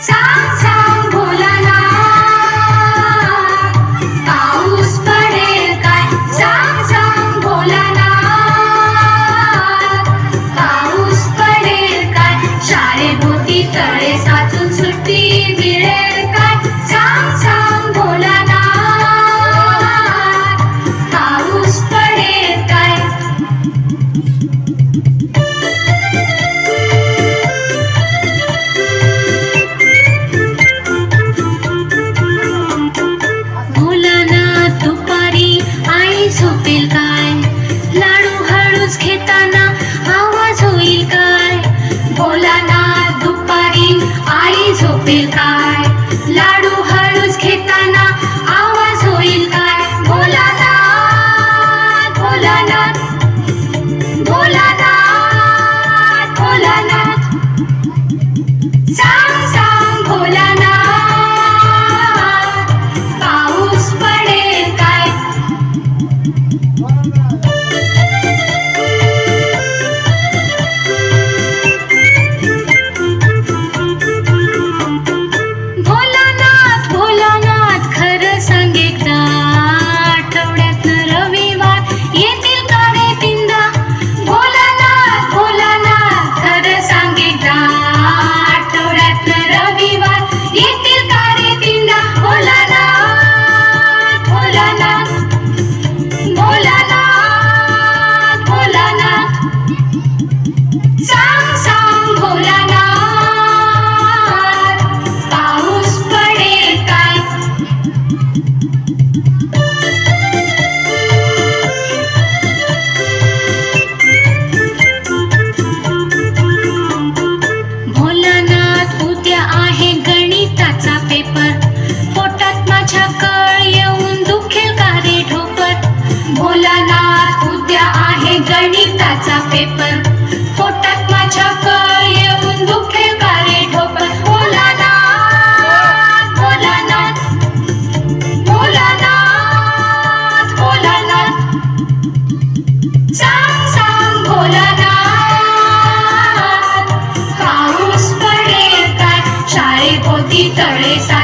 Sao? No! Paper. पोटात माझ्या कळ येऊन दुखेल का रे बोला बोला बोला बोला सांग सांग बोला पाऊस पडेल काय? शाळेभोवती तळे सा